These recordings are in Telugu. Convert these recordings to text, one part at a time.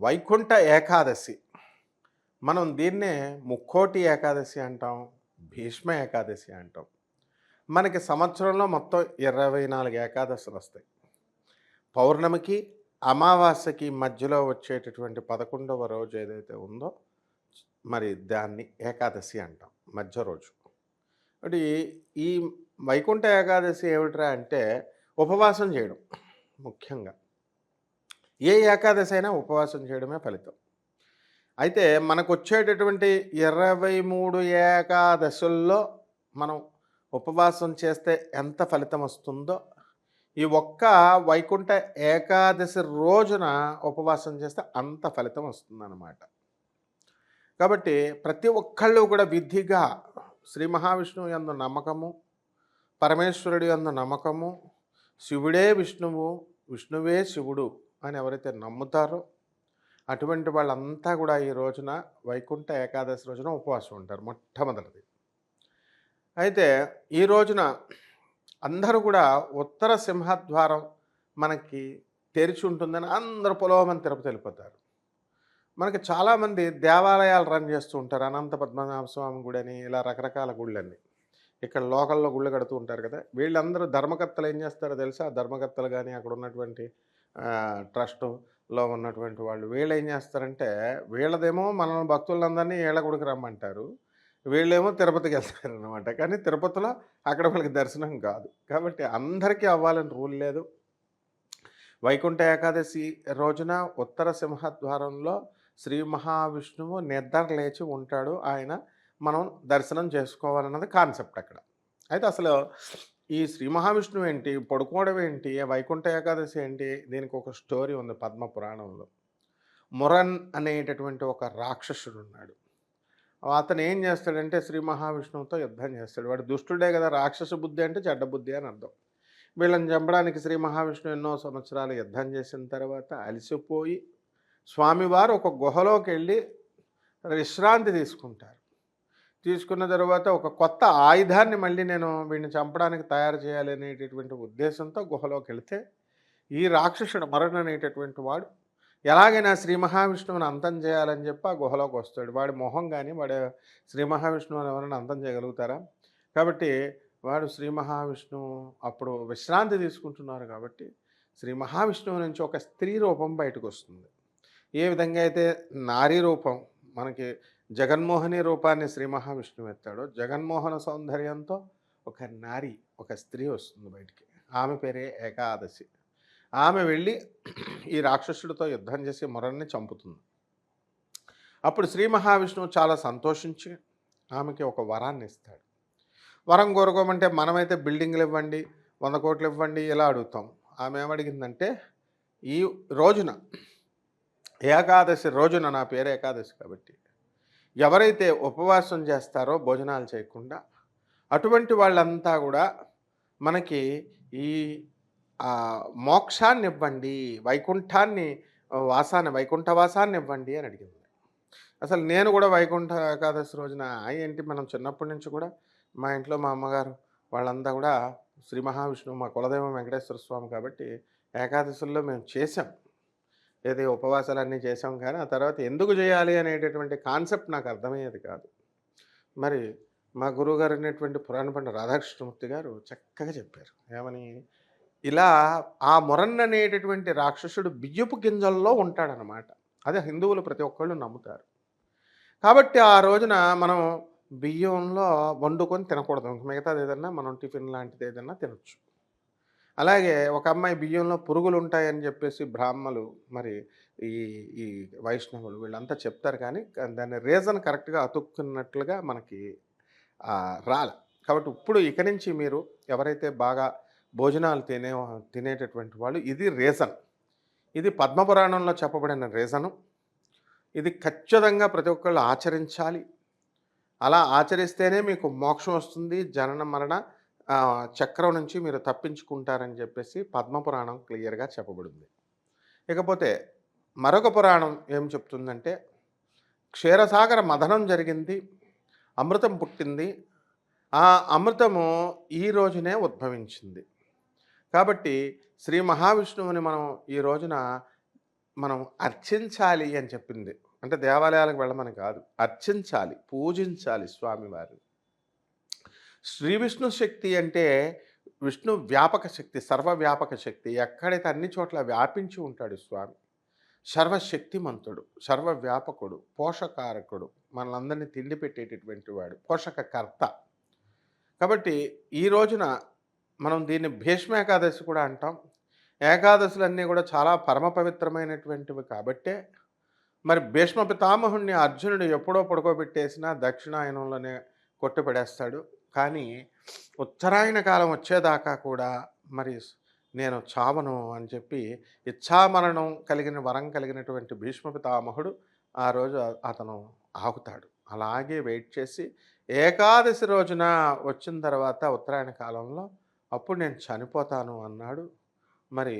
వైకుంఠ ఏకాదశి. మనం దీన్నే ముక్కోటి ఏకాదశి అంటాం భీష్మ ఏకాదశి అంటాం. మనకి సంవత్సరంలో మొత్తం ఇరవై నాలుగు ఏకాదశులు వస్తాయి. పౌర్ణమికి అమావాస్యకి మధ్యలో వచ్చేటటువంటి పదకొండవ రోజు ఏదైతే ఉందో మరి దాన్ని ఏకాదశి అంటాం మధ్య రోజు. ఒకటి ఈ వైకుంఠ ఏకాదశి ఏమిట్రా అంటే ఉపవాసం చేయడం ముఖ్యంగా. ఏ ఏకాదశి అయినా ఉపవాసం చేయడమే ఫలితం. అయితే మనకు వచ్చేటటువంటి ఇరవై మూడు ఏకాదశుల్లో మనం ఉపవాసం చేస్తే ఎంత ఫలితం వస్తుందో ఈ ఒక్క వైకుంఠ ఏకాదశి రోజున ఉపవాసం చేస్తే అంత ఫలితం వస్తుందన్నమాట. కాబట్టి ప్రతి ఒక్కళ్ళు కూడా విధిగా శ్రీ మహావిష్ణువు యందు నమ్మకము పరమేశ్వరుడు యందు నమ్మకము శివుడే విష్ణువు విష్ణువే శివుడు అని ఎవరైతే నమ్ముతారో అటువంటి వాళ్ళంతా కూడా ఈ రోజున వైకుంఠ ఏకాదశి రోజున ఉపవాసం ఉంటారు మొట్టమొదటిది. అయితే ఈ రోజున అందరూ కూడా ఉత్తర సింహద్వారం మనకి తెరిచి ఉంటుందని అందరూ పొలవమని తిరుపతి వెళ్ళిపోతారు. మనకి చాలామంది దేవాలయాలు రన్ చేస్తూ ఉంటారు. అనంత పద్మనాభ స్వామి గుడి అని ఇలా రకరకాల గుళ్ళని ఇక్కడ లోకల్లో గుళ్ళు కడుతూ ఉంటారు కదా. వీళ్ళందరూ ధర్మకర్తలు ఏం చేస్తారో తెలుసా? ధర్మకర్తలు కానీ అక్కడ ఉన్నటువంటి ట్రస్ట్లో ఉన్నటువంటి వాళ్ళు. వీళ్ళు ఏం చేస్తారంటే వీళ్ళదేమో మన భక్తులందరినీ ఏళ్ళగుడికి రమ్మంటారు. వీళ్ళేమో తిరుపతికి వెళ్తారనమాట కానీ తిరుపతిలో అక్కడ వాళ్ళకి దర్శనం కాదు. కాబట్టి అందరికీ అవ్వాలని రూల్ లేదు. వైకుంఠ ఏకాదశి రోజున ఉత్తర సింహద్వారంలో శ్రీ మహావిష్ణువు నిద్ర లేచి ఉంటాడు. ఆయన మనం దర్శనం చేసుకోవాలన్నది కాన్సెప్ట్ అక్కడ. అయితే అసలు ఈ శ్రీ మహావిష్ణువు ఏంటి పడుకోవడం ఏంటి వైకుంఠ ఏకాదశి ఏంటి దీనికి ఒక స్టోరీ ఉంది పద్మ పురాణంలో. మురన్ అనేటటువంటి ఒక రాక్షసుడు ఉన్నాడు అతను ఏం చేస్తాడంటే శ్రీ మహావిష్ణువుతో యుద్ధం చేస్తాడు. వాడు దుష్టుడే కదా రాక్షస బుద్ధి అంటే చెడ్డ బుద్ధి అని అర్థం. వీళ్ళని చంపడానికి శ్రీ మహావిష్ణువు ఎన్నో సంవత్సరాలు యుద్ధం చేసిన తర్వాత అలసిపోయి స్వామివారు ఒక గుహలోకి వెళ్ళి విశ్రాంతి తీసుకుంటారు. తీసుకున్న తర్వాత ఒక కొత్త ఆయుధాన్ని మళ్ళీ నేను వీడిని చంపడానికి తయారు చేయాలి అనేటటువంటి ఉద్దేశంతో గుహలోకి వెళితే ఈ రాక్షసుడు మరణ అనేటటువంటి వాడు ఎలాగైనా శ్రీ మహావిష్ణువుని అంతం చేయాలని చెప్పి ఆ గుహలోకి వస్తాడు. వాడి మొహం కానీ వాడు శ్రీ మహావిష్ణువుని ఎవరైనా అంతం చేయగలుగుతారా? కాబట్టి వాడు శ్రీ మహావిష్ణువు అప్పుడు విశ్రాంతి తీసుకుంటున్నారు కాబట్టి శ్రీ మహావిష్ణువు నుంచి ఒక స్త్రీ రూపం బయటకు వస్తుంది. ఏ విధంగా అయితే నారీ రూపం మనకి జగన్మోహని రూపాన్ని శ్రీ మహావిష్ణువు ఎత్తాడో జగన్మోహన సౌందర్యంతో ఒక నారి ఒక స్త్రీ వస్తుంది బయటికి. ఆమె పేరే ఏకాదశి. ఆమె వెళ్ళి ఈ రాక్షసుడితో యుద్ధం చేసి మొరన్ని చంపుతుంది. అప్పుడు శ్రీ మహావిష్ణువు చాలా సంతోషించి ఆమెకి ఒక వరాన్ని ఇస్తాడు. వరం కోరుకోమంటే మనమైతే బిల్డింగ్లు ఇవ్వండి వంద కోట్లు ఇవ్వండి ఇలా అడుగుతాం. ఆమె ఏమడిగిందంటే ఈ రోజున ఏకాదశి రోజున నా పేరు ఏకాదశి కాబట్టి ఎవరైతే ఉపవాసం చేస్తారో భోజనాలు చేయకుండా అటువంటి వాళ్ళంతా కూడా మనకి ఈ మోక్షాన్ని ఇవ్వండి వైకుంఠాన్ని వాసాన్ని వైకుంఠ వాసాన్ని ఇవ్వండి అని అడిగింది. అసలు నేను కూడా వైకుంఠ ఏకాదశి రోజున ఏంటి మనం చిన్నప్పటి నుంచి కూడా మా ఇంట్లో మా అమ్మగారు వాళ్ళంతా కూడా శ్రీ మహావిష్ణువు మా కులదైవం వెంకటేశ్వర స్వామి కాబట్టి ఏకాదశుల్లో మేము చేసాం ఏది ఉపవాసాలన్నీ చేసాం కానీ ఆ తర్వాత ఎందుకు చేయాలి అనేటటువంటి కాన్సెప్ట్ నాకు అర్థమయ్యేది కాదు. మరి మా గురువుగారు అనేటువంటి పురాణ పండ రాధాకృష్ణమూర్తి గారు చక్కగా చెప్పారు. ఏమని? ఇలా ఆ మొరన్ అనేటటువంటి రాక్షసుడు బియ్యపు గింజల్లో ఉంటాడనమాట. అదే హిందువులు ప్రతి ఒక్కళ్ళు నమ్ముతారు. కాబట్టి ఆ రోజున మనం బియ్యంలో వండుకొని తినకూడదు. మిగతాది ఏదన్నా మనం టిఫిన్ లాంటిది ఏదన్నా తినచ్చు. అలాగే ఒక అమ్మాయి బియ్యంలో పురుగులు ఉంటాయని చెప్పేసి బ్రాహ్మలు మరి ఈ ఈ వైష్ణవులు వీళ్ళంతా చెప్తారు కానీ దాని రీజన్ కరెక్ట్గా అతుక్కున్నట్లుగా మనకి రాలే. కాబట్టి ఇప్పుడు ఇక నుంచి మీరు ఎవరైతే బాగా భోజనాలు తినే తినేటటువంటి వాళ్ళు ఇది రీజన్. ఇది పద్మపురాణంలో చెప్పబడిన రీజను. ఇది ఖచ్చితంగా ప్రతి ఒక్కళ్ళు ఆచరించాలి. అలా ఆచరిస్తేనే మీకు మోక్షం వస్తుంది జనన మరణ చక్రం నుంచి మీరు తప్పించుకుంటారని చెప్పేసి పద్మపురాణం క్లియర్గా చెప్పబడింది. ఇకపోతే మరొక పురాణం ఏం చెప్తుందంటే క్షీరసాగర మదనం జరిగింది అమృతం పుట్టింది. ఆ అమృతము ఈ రోజునే ఉద్భవించింది. కాబట్టి శ్రీ మహావిష్ణువుని మనం ఈ రోజున మనం అర్చించాలి అని చెప్పింది. అంటే దేవాలయాలకు వెళ్ళమని కాదు అర్చించాలి పూజించాలి స్వామివారిని. శ్రీ విష్ణు శక్తి అంటే విష్ణు వ్యాపక శక్తి సర్వవ్యాపక శక్తి. ఎక్కడైతే అన్ని చోట్ల వ్యాపించి ఉంటాడు స్వామి సర్వశక్తిమంతుడు సర్వవ్యాపకుడు పోషకారకుడు మనలందరినీ తిండి పెట్టేటటువంటి వాడు పోషకకర్త. కాబట్టి ఈ రోజున మనం దీన్ని భీష్మ ఏకాదశి కూడా అంటాం. ఏకాదశులన్నీ కూడా చాలా పరమ పవిత్రమైనటువంటివి కాబట్టే మరి భీష్మ పితామహుణ్ణి అర్జునుడు ఎప్పుడో పడుకోబెట్టేసినా దక్షిణాయనంలోనే కొట్టుపడేస్తాడు. కానీ ఉత్తరాయణ కాలం వచ్చేదాకా కూడా మరి నేను చావను అని చెప్పి ఇచ్ఛామరణం కలిగిన వరం కలిగినటువంటి భీష్మ పితామహుడు ఆ రోజు అతను ఆగుతాడు. అలాగే వెయిట్ చేసి ఏకాదశి రోజున వచ్చిన తర్వాత ఉత్తరాయణ కాలంలో అప్పుడు నేను చనిపోతాను అన్నాడు. మరి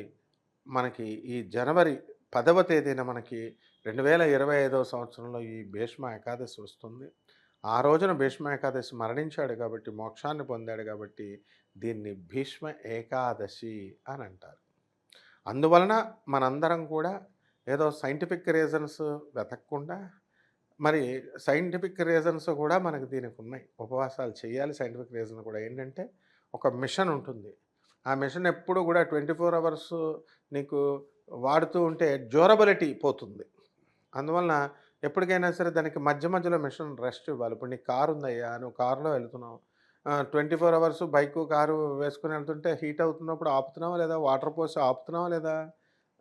మనకి ఈ జనవరి పదవ తేదీన మనకి రెండు వేల ఇరవై ఐదవ సంవత్సరంలో ఈ భీష్మ ఏకాదశి వస్తుంది. ఆ రోజున భీష్మ ఏకాదశి మరణించాడు కాబట్టి మోక్షాన్ని పొందాడు కాబట్టి దీన్ని భీష్మ ఏకాదశి అని అంటారు. అందువలన మనందరం కూడా ఏదో సైంటిఫిక్ రీజన్స్ వెతకకుండా మరి సైంటిఫిక్ రీజన్స్ కూడా మనకు దీనికి ఉన్నాయి ఉపవాసాలు చేయాలి సైంటిఫిక్ రీజన్ కూడా ఏంటంటే ఒక మిషన్ ఉంటుంది. ఆ మిషన్ ఎప్పుడు కూడా ట్వంటీ ఫోర్ అవర్స్ నీకు వాడుతూ ఉంటే డ్యూరబిలిటీ పోతుంది. అందువలన ఎప్పటికైనా సరే దానికి మధ్య మధ్యలో మిషన్ రెస్ట్ ఇవ్వాలి. ఇప్పుడు నీకు కారు ఉందయ్యా నువ్వు కారులో వెళ్తున్నావు. Twenty four hours bike car వేసుకుని వెళ్తుంటే హీట్ అవుతున్నప్పుడు ఆపుతున్నావా లేదా? వాటర్ పోసి ఆపుతున్నావా లేదా?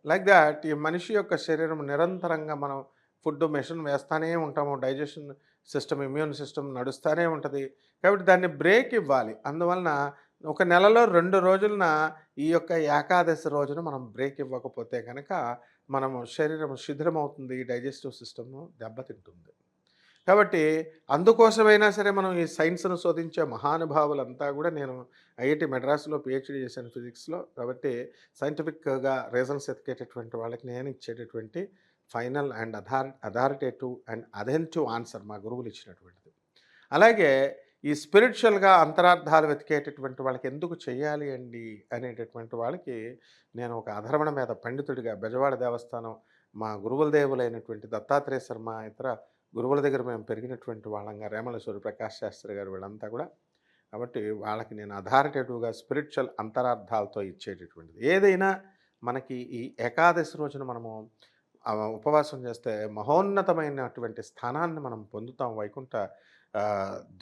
లైక్ దాట్ ఈ మనిషి యొక్క శరీరం నిరంతరంగా మనం ఫుడ్ మిషన్ వేస్తూనే ఉంటాము. డైజెషన్ సిస్టమ్ ఇమ్యూన్ సిస్టమ్ నడుస్తూనే ఉంటుంది. కాబట్టి దాన్ని బ్రేక్ ఇవ్వాలి. అందువలన ఒక నెలలో రెండు రోజులన ఈ యొక్క ఏకాదశి రోజున మనం బ్రేక్ ఇవ్వకపోతే కనుక మనము శరీరం శిథిలమవుతుంది డైజెస్టివ్ సిస్టమ్ దెబ్బతింటుంది. కాబట్టి అందుకోసమైనా సరే మనం ఈ సైన్స్ను శోధించే మహానుభావులంతా కూడా నేను ఐఐటి మెడ్రాస్లో పిహెచ్డి చేశాను ఫిజిక్స్లో. కాబట్టి సైంటిఫిక్గా రీజన్స్ ఎతికేటటువంటి వాళ్ళకి నేను ఇచ్చేటటువంటి final and authori authoritative and authentic answer మా గురువులు ఇచ్చినటువంటిది. అలాగే ఈ స్పిరిచువల్గా అంతరార్థాలు వెతికేటటువంటి వాళ్ళకి ఎందుకు చేయాలి అండి? అనేటటువంటి వాళ్ళకి నేను ఒక అధర్వణ మీద పండితుడిగా బెజవాడ దేవస్థానం మా గురువుల దేవులైనటువంటి దత్తాత్రేయ శర్మ ఇతర గురువుల దగ్గర మేము పెరిగినటువంటి వాళ్ళంగా రేమలేశ్వరి ప్రకాష్ శాస్త్రి గారు వీళ్ళంతా కూడా. కాబట్టి వాళ్ళకి నేను అథారిటేటివ్గా స్పిరిచువల్ అంతరార్థాలతో ఇచ్చేటటువంటిది. ఏదైనా మనకి ఈ ఏకాదశి రోజున మనము ఉపవాసం చేస్తే మహోన్నతమైనటువంటి స్థానాన్ని మనం పొందుతాం వైకుంఠ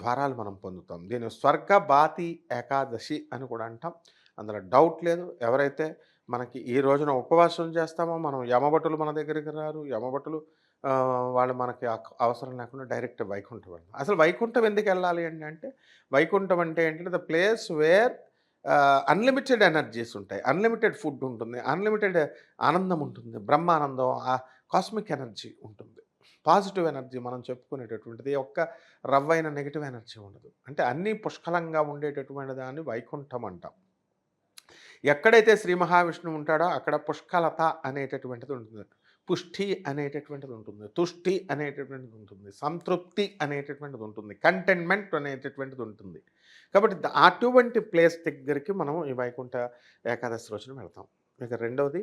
ద్వారాలు మనం పొందుతాం. దీని స్వర్గ బాతి ఏకాదశి అని కూడా అంటాం. అందులో డౌట్ లేదు. ఎవరైతే మనకి ఈ రోజున ఉపవాసం చేస్తామో మనం యమభటులు మన దగ్గరికి రారు. యమభటులు వాళ్ళు మనకి అవసరం లేకుండా డైరెక్ట్ వైకుంఠం వెళ్ళాం అసలు వైకుంఠం ఎందుకు వెళ్ళాలి అంటే వైకుంఠం అంటే ఏంటంటే the place where unlimited energies ఉంటాయి. అన్లిమిటెడ్ ఫుడ్ ఉంటుంది. అన్లిమిటెడ్ ఆనందం ఉంటుంది. బ్రహ్మానందం ఆ కాస్మిక్ ఎనర్జీ ఉంటుంది. పాజిటివ్ ఎనర్జీ మనం చెప్పుకునేటటువంటిది ఒక్క రవ్వైన నెగిటివ్ ఎనర్జీ ఉండదు. అంటే అన్నీ పుష్కలంగా ఉండేటటువంటి దాన్ని వైకుంఠం అంటాం. ఎక్కడైతే శ్రీ మహావిష్ణువు ఉంటాడో అక్కడ పుష్కలత అనేటటువంటిది ఉంటుంది. పుష్టి అనేటటువంటిది ఉంటుంది. తుష్టి అనేటటువంటిది ఉంటుంది. సంతృప్తి అనేటటువంటిది ఉంటుంది. కంటెన్మెంట్ అనేటటువంటిది ఉంటుంది. కాబట్టి అటువంటి ప్లేస్ దగ్గరికి మనం ఈ వైకుంఠ ఏకాదశి రోజున వెళ్తాం. ఇక రెండవది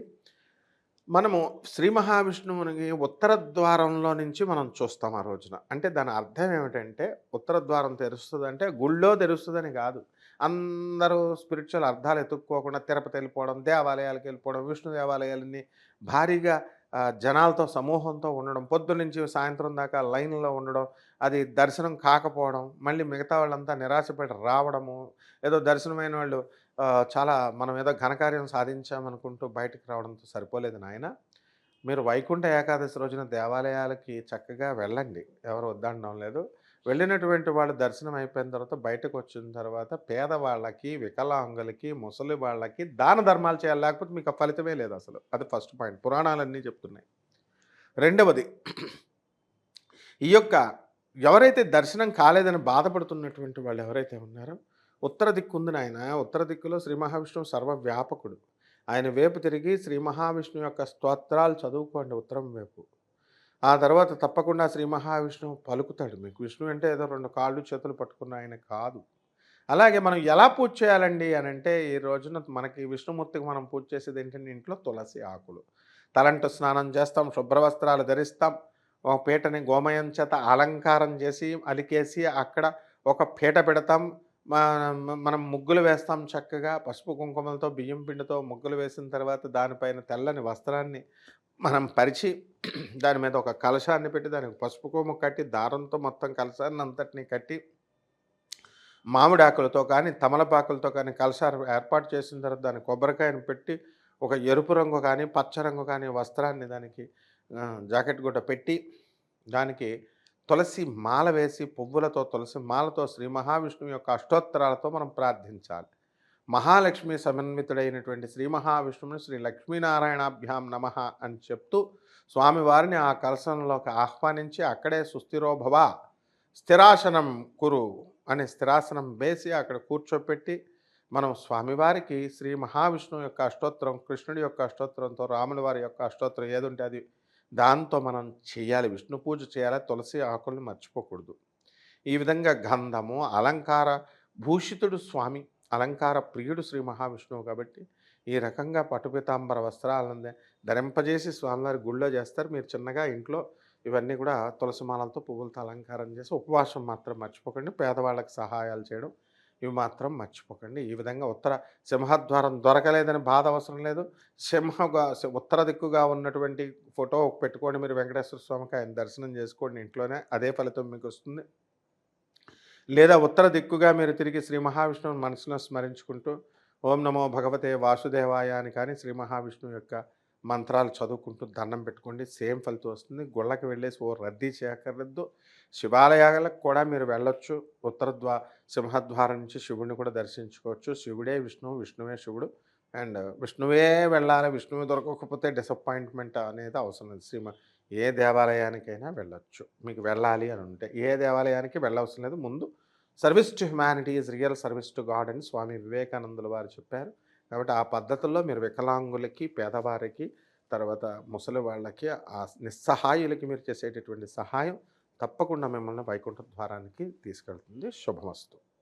మనము శ్రీ మహావిష్ణువునికి ఉత్తర ద్వారంలో నుంచి మనం చూస్తాం ఆ రోజున. అంటే దాని అర్థం ఏమిటంటే ఉత్తర ద్వారం తెరుస్తుంది అంటే గుళ్ళో తెరుస్తుందని కాదు. అందరూ స్పిరిచువల్ అర్థాలు ఎత్తుక్కోకుండా తిరుపతి వెళ్ళిపోవడం దేవాలయాలకు వెళ్ళిపోవడం విష్ణు దేవాలయాలని భారీగా జనాలతో సమూహంతో ఉండడం పొద్దు నుంచి సాయంత్రం దాకా లైన్లో ఉండడం అది దర్శనం కాకపోవడం మళ్ళీ మిగతా వాళ్ళంతా నిరాశపడి రావడము ఏదో దర్శనమైన వాళ్ళు చాలా మనం ఏదో ఘనకార్యం సాధించామనుకుంటూ బయటకు రావడంతో సరిపోలేదు నాయన. మీరు వైకుంఠ ఏకాదశి రోజున దేవాలయాలకి చక్కగా వెళ్ళండి. ఎవరు వద్దనడం లేదు. వెళ్ళినటువంటి వాళ్ళు దర్శనం అయిపోయిన తర్వాత బయటకు వచ్చిన తర్వాత పేదవాళ్ళకి వికలాంగులకి ముసలి వాళ్ళకి దాన ధర్మాలు చేయాలి. లేకపోతే మీకు ఆ ఫలితమే లేదు అసలు. అది ఫస్ట్ పాయింట్. పురాణాలన్నీ చెప్తున్నాయి. రెండవది ఈ యొక్క ఎవరైతే దర్శనం కాలేదని బాధపడుతున్నటువంటి వాళ్ళు ఎవరైతే ఉన్నారో ఉత్తర దిక్కు ఉంది ఆయన ఉత్తర దిక్కులో శ్రీ మహావిష్ణువు సర్వవ్యాపకుడు. ఆయన వైపు తిరిగి శ్రీ మహావిష్ణు యొక్క స్తోత్రాలు చదువుకోండి ఉత్తరం వైపు. ఆ తర్వాత తప్పకుండా శ్రీ మహావిష్ణువు పలుకుతాడు. మీకు విష్ణు అంటే ఏదో రెండు కాళ్ళు చేతులు పట్టుకున్న ఆయన కాదు. అలాగే మనం ఎలా పూజ చేయాలండి అని అంటే ఈ రోజున మనకి విష్ణుమూర్తికి మనం పూజ చేసేది ఏంటంటే ఇంట్లో తులసి ఆకులు. తలంటు స్నానం చేస్తాం శుభ్రవస్త్రాలు ధరిస్తాం ఒక పీటని గోమయం చేత అలంకారం చేసి అలికేసి అక్కడ ఒక పీట పెడతాం మనం ముగ్గులు వేస్తాం చక్కగా. పసుపు కుంకుమలతో బియ్యం పిండితో ముగ్గులు వేసిన తర్వాత దానిపైన తెల్లని వస్త్రాన్ని మనం పరిచి దాని మీద ఒక కలశాన్ని పెట్టి దానికి పసుపు కొమ్ము కట్టి దారంతో మొత్తం కలశాన్ని అంతటిని కట్టి మామిడాకులతో కానీ తమలపాకులతో కానీ కలశాలు ఏర్పాటు చేసిన తర్వాత దాని కొబ్బరికాయను పెట్టి ఒక ఎరుపు రంగు కానీ పచ్చ రంగు కానీ వస్త్రాన్ని దానికి జాకెట్ గుడ్డ పెట్టి దానికి తులసి మాల వేసి పువ్వులతో తులసి మాలతో శ్రీ మహావిష్ణువు యొక్క అష్టోత్తరాలతో మనం ప్రార్థించాలి. మహాలక్ష్మి సమన్వితుడైనటువంటి శ్రీ మహావిష్ణువుని శ్రీ లక్ష్మీనారాయణాభ్యాం నమ అని చెప్తూ స్వామివారిని ఆ కలసంలోకి ఆహ్వానించి అక్కడే సుస్థిరోభవ స్థిరాసనం కురు అనే స్థిరాసనం వేసి అక్కడ కూర్చోపెట్టి మనం స్వామివారికి శ్రీ మహావిష్ణువు యొక్క అష్టోత్తరం కృష్ణుడి యొక్క అష్టోత్తరంతో రాముల వారి యొక్క అష్టోత్తరం ఏదుంటే అది దాంతో మనం చేయాలి. విష్ణు పూజ చేయాలి? తులసి ఆకులను మర్చిపోకూడదు. ఈ విధంగా గంధము అలంకార భూషితుడు స్వామి అలంకార ప్రియుడు శ్రీ మహావిష్ణువు కాబట్టి ఈ రకంగా పట్టుపితాంబర వస్త్రాలను ధరింపజేసి స్వామివారి గుళ్ళో చేస్తారు. మీరు చిన్నగా ఇంట్లో ఇవన్నీ కూడా తులసి మాలలతో పువ్వులతో అలంకారం చేసి ఉపవాసం మాత్రం మర్చిపోకండి. పేదవాళ్ళకి సహాయాలు చేయడం ఇవి మాత్రం మర్చిపోకండి. ఈ విధంగా ఉత్తర సింహద్వారం దొరకలేదని బాధ అవసరం లేదు. సింహగా ఉత్తర దిక్కుగా ఉన్నటువంటి ఫోటో పెట్టుకోండి మీరు వెంకటేశ్వర స్వామికి ఆయన దర్శనం చేసుకోండి ఇంట్లోనే. అదే ఫలితం మీకు వస్తుంది. లేదా ఉత్తర దిక్కుగా మీరు తిరిగి శ్రీ మహావిష్ణువుని మనసులో స్మరించుకుంటూ ఓం నమో భగవతే వాసుదేవాయ అని కానీ శ్రీ మహావిష్ణువు యొక్క మంత్రాలు చదువుకుంటూ దండం పెట్టుకోండి. సేమ్ ఫలితం వస్తుంది. గుళ్ళకి వెళ్ళేసి ఓ రద్దీ చేయక్కర్లేదు శివాలయాలకు కూడా మీరు వెళ్ళొచ్చు. ఉత్తర ద్వా సింహద్వారం నుంచి శివుడిని కూడా దర్శించుకోవచ్చు. శివుడే విష్ణువు విష్ణువే శివుడు. అండ్ విష్ణువే వెళ్ళాలి. విష్ణువు దొరకకపోతే డిసప్పాయింట్మెంట్ అనేది అవసరం లేదు. శ్రీమ ఏ దేవాలయానికైనా వెళ్ళొచ్చు. మీకు వెళ్ళాలి అని ఉంటే. ఏ దేవాలయానికి వెళ్ళవసరం లేదు. ముందు service to humanity is real service to God అని స్వామి వివేకానందుల వారు చెప్పారు. కాబట్టి ఆ పద్ధతుల్లో మీరు వికలాంగులకి పేదవారికి తర్వాత ముసలి వాళ్ళకి ఆ నిస్సహాయులకి మీరు చేసేటటువంటి సహాయం తప్పకుండా మిమ్మల్ని వైకుంఠ ద్వారానికి తీసుకెళ్తుంది. శుభమస్తు.